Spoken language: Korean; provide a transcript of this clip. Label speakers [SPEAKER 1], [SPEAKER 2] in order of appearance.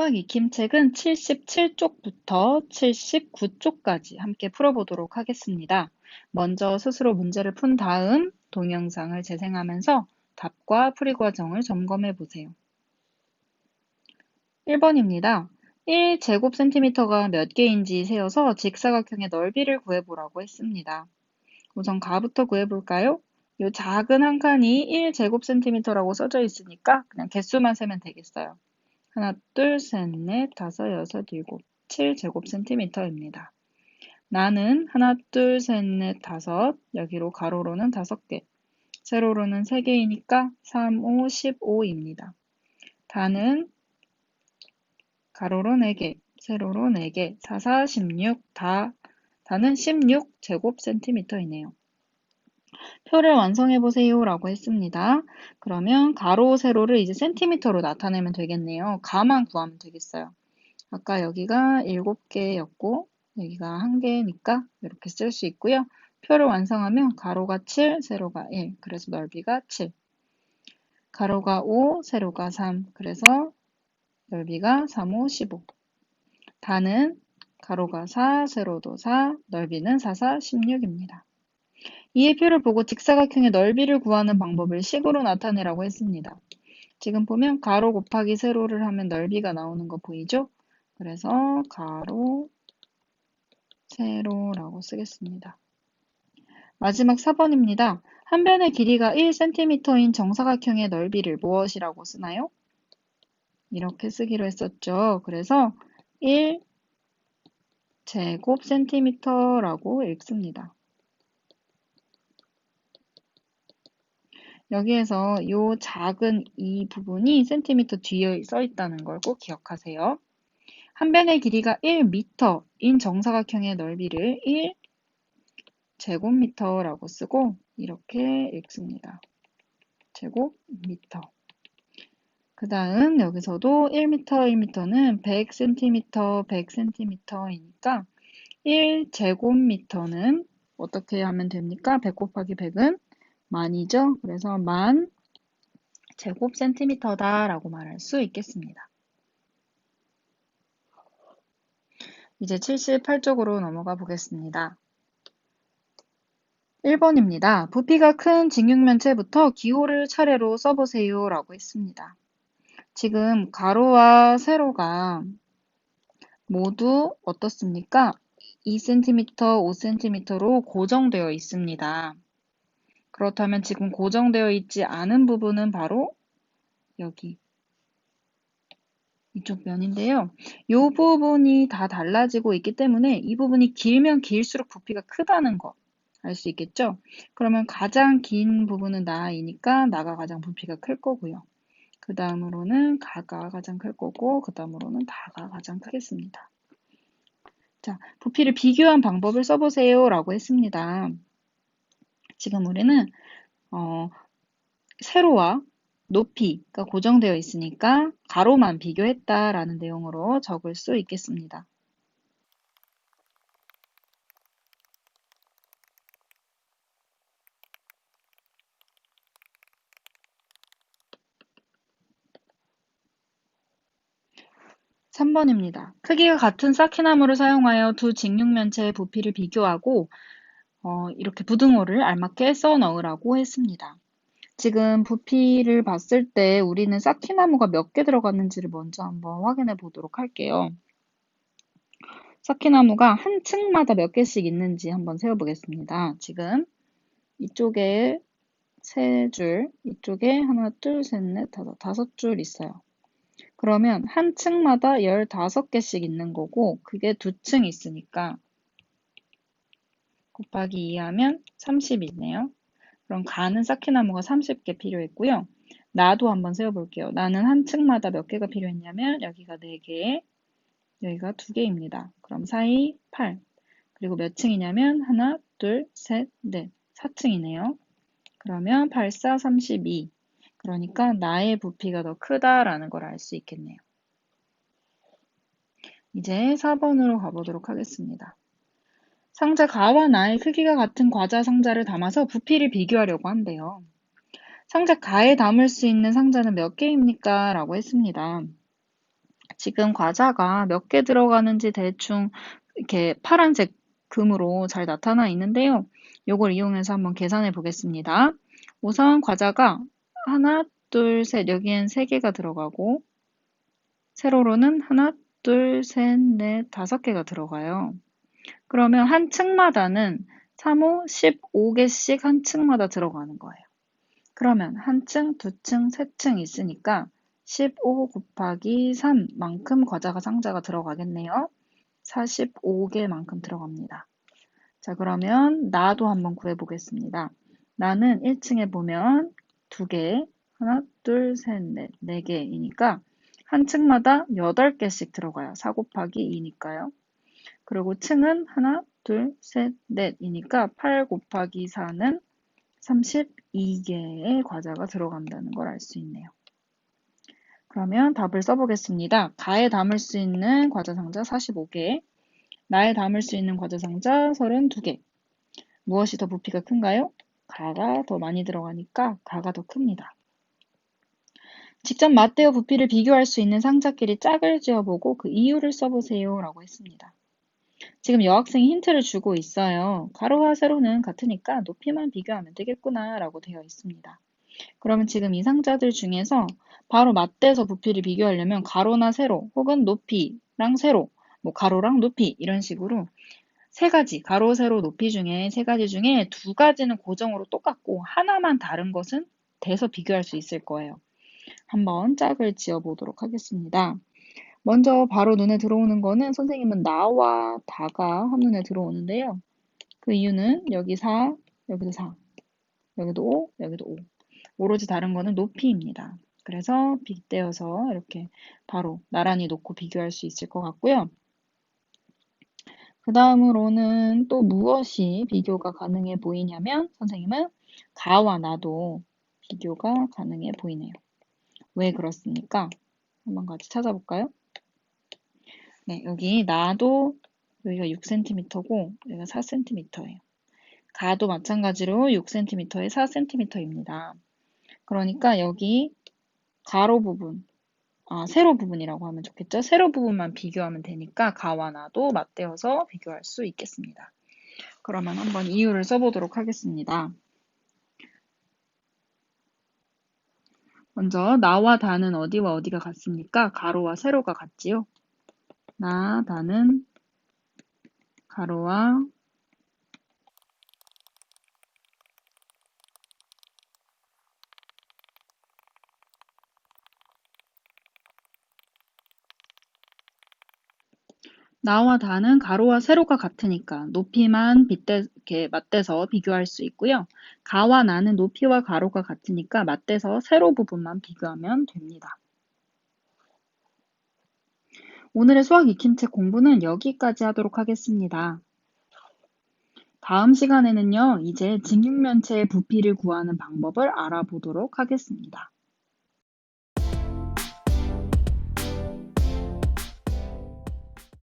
[SPEAKER 1] 수학 익힘책은 77쪽부터 79쪽까지 함께 풀어보도록 하겠습니다. 먼저 스스로 문제를 푼 다음 동영상을 재생하면서 답과 풀이 과정을 점검해 보세요. 1번입니다. 1제곱센티미터가 몇 개인지 세어서 직사각형의 넓이를 구해보라고 했습니다. 우선 가부터 구해볼까요? 이 작은 한 칸이 1제곱센티미터라고 써져 있으니까 그냥 개수만 세면 되겠어요. 하나, 둘, 셋, 넷, 다섯, 여섯, 일곱, 7제곱센티미터입니다. 나는 하나, 둘, 셋, 넷, 다섯, 여기로 가로로는 다섯 개, 세로로는 세 개이니까 3, 5, 15입니다. 다는 가로로 4개, 세로로 4개, 4, 4, 16, 다, 다는 16제곱센티미터이네요. 표를 완성해 보세요 라고 했습니다. 그러면 가로, 세로를 이제 센티미터로 나타내면 되겠네요. 가만 구하면 되겠어요. 아까 여기가 7개였고 여기가 1개니까 이렇게 쓸 수 있고요. 표를 완성하면 가로가 7, 세로가 1, 그래서 넓이가 7. 가로가 5, 세로가 3, 그래서 넓이가 3, 5, 15. 다는 가로가 4, 세로도 4, 넓이는 4, 4, 16입니다. 이의 표를 보고 직사각형의 넓이를 구하는 방법을 식으로 나타내라고 했습니다. 지금 보면 가로 곱하기 세로를 하면 넓이가 나오는 거 보이죠? 그래서 가로, 세로라고 쓰겠습니다. 마지막 4번입니다. 한 변의 길이가 1cm인 정사각형의 넓이를 무엇이라고 쓰나요? 이렇게 쓰기로 했었죠. 그래서 1 제곱센티미터라고 읽습니다. 여기에서 이 작은 이 부분이 센티미터 뒤에 써 있다는 걸 꼭 기억하세요. 한 변의 길이가 1m인 정사각형의 넓이를 1 제곱미터라고 쓰고 이렇게 읽습니다. 제곱미터. 그 다음 여기서도 1m, 1m는 100cm, 100cm이니까 1제곱미터는 어떻게 하면 됩니까? 100 곱하기 100은 만이죠. 그래서 만 제곱 센티미터다라고 말할 수 있겠습니다. 이제 78쪽으로 넘어가 보겠습니다. 1번입니다. 부피가 큰 직육면체부터 기호를 차례로 써보세요 라고 했습니다. 지금 가로와 세로가 모두 어떻습니까? 2cm, 5cm로 고정되어 있습니다. 그렇다면 지금 고정되어 있지 않은 부분은 바로 여기 이쪽 면인데요. 이 부분이 다 달라지고 있기 때문에 이 부분이 길면 길수록 부피가 크다는 거 알 수 있겠죠? 그러면 가장 긴 부분은 나이니까 나가 가장 부피가 클 거고요. 그 다음으로는 가가 가장 클 거고 그 다음으로는 다가 가장 크겠습니다. 자, 부피를 비교한 방법을 써보세요 라고 했습니다. 지금 우리는 어, 세로와 높이가 고정되어 있으니까 가로만 비교했다라는 내용으로 적을 수 있겠습니다. 3번입니다. 크기가 같은 쌓기나무를 사용하여 두 직육면체의 부피를 비교하고 어, 이렇게 부등호를 알맞게 써 넣으라고 했습니다. 지금 부피를 봤을 때 우리는 쌓기나무가 몇 개 들어갔는지를 먼저 한번 확인해 보도록 할게요. 쌓기나무가 한 층마다 몇 개씩 있는지 한번 세어보겠습니다. 지금 이쪽에 세 줄, 이쪽에 하나, 둘, 셋, 넷, 다섯, 다섯 줄 있어요. 그러면 한 층마다 15개씩 있는 거고, 그게 두 층 있으니까 곱하기 2하면 30이네요. 그럼 가는 쌓기나무가 30개 필요했고요. 나도 한번 세어볼게요. 나는 한 층마다 몇 개가 필요했냐면 여기가 4개, 여기가 2개입니다. 그럼 사이 8. 그리고 몇 층이냐면 하나, 둘, 셋, 넷. 4층이네요. 그러면 8, 4, 32. 그러니까 나의 부피가 더 크다라는 걸 알 수 있겠네요. 이제 4번으로 가보도록 하겠습니다. 상자 가와 나의 크기가 같은 과자 상자를 담아서 부피를 비교하려고 한대요. 상자 가에 담을 수 있는 상자는 몇 개입니까? 라고 했습니다. 지금 과자가 몇 개 들어가는지 대충 이렇게 파란색 금으로 잘 나타나 있는데요. 요걸 이용해서 한번 계산해 보겠습니다. 우선 과자가 하나, 둘, 셋, 여기엔 세 개가 들어가고 세로로는 하나, 둘, 셋, 넷, 다섯 개가 들어가요. 그러면 한 층마다는 3호 15개씩 한 층마다 들어가는 거예요. 그러면 한 층, 두 층, 세 층 있으니까 15 곱하기 3만큼 과자가 상자가 들어가겠네요. 45개만큼 들어갑니다. 자, 그러면 나도 한번 구해보겠습니다. 나는 1층에 보면 2개, 하나, 둘, 셋, 넷, 4개이니까 한 층마다 8개씩 들어가요. 4 곱하기 2니까요. 그리고 층은 하나, 둘, 셋, 넷이니까 8 곱하기 4는 32개의 과자가 들어간다는 걸 알 수 있네요. 그러면 답을 써보겠습니다. 가에 담을 수 있는 과자 상자 45개, 나에 담을 수 있는 과자 상자 32개. 무엇이 더 부피가 큰가요? 가가 더 많이 들어가니까 가가 더 큽니다. 직접 맞대어 부피를 비교할 수 있는 상자끼리 짝을 지어보고 그 이유를 써보세요 라고 했습니다. 지금 여학생이 힌트를 주고 있어요. 가로와 세로는 같으니까 높이만 비교하면 되겠구나 라고 되어 있습니다. 그러면 지금 이 상자들 중에서 바로 맞대서 부피를 비교하려면 가로나 세로 혹은 높이랑 세로, 뭐 가로랑 높이 이런 식으로 세 가지, 가로, 세로, 높이 중에 세 가지 중에 두 가지는 고정으로 똑같고 하나만 다른 것은 대서 비교할 수 있을 거예요. 한번 짝을 지어 보도록 하겠습니다. 먼저 바로 눈에 들어오는 거는 선생님은 나와 다가 한눈에 들어오는데요. 그 이유는 여기 4, 여기도 4, 여기도 5, 여기도 5. 오로지 다른 거는 높이입니다. 그래서 빗대어서 이렇게 바로 나란히 놓고 비교할 수 있을 것 같고요. 그 다음으로는 또 무엇이 비교가 가능해 보이냐면 선생님은 가와 나도 비교가 가능해 보이네요. 왜 그렇습니까? 한번 같이 찾아볼까요? 네, 여기 나도 여기가 6cm고 여기가 4cm예요. 가도 마찬가지로 6cm에 4cm입니다. 그러니까 여기 가로 부분, 아, 세로 부분이라고 하면 좋겠죠? 세로 부분만 비교하면 되니까 가와 나도 맞대어서 비교할 수 있겠습니다. 그러면 한번 이유를 써보도록 하겠습니다. 먼저 나와 다는 어디와 어디가 같습니까? 가로와 세로가 같지요? 나, 다는 가로와 나와 다는 가로와 세로가 같으니까 높이만 빗대, 이렇게 맞대서 비교할 수 있고요. 가와 나는 높이와 가로가 같으니까 맞대서 세로 부분만 비교하면 됩니다. 오늘의 수학 익힘책 공부는 여기까지 하도록 하겠습니다. 다음 시간에는요, 이제 직육면체의 부피를 구하는 방법을 알아보도록 하겠습니다.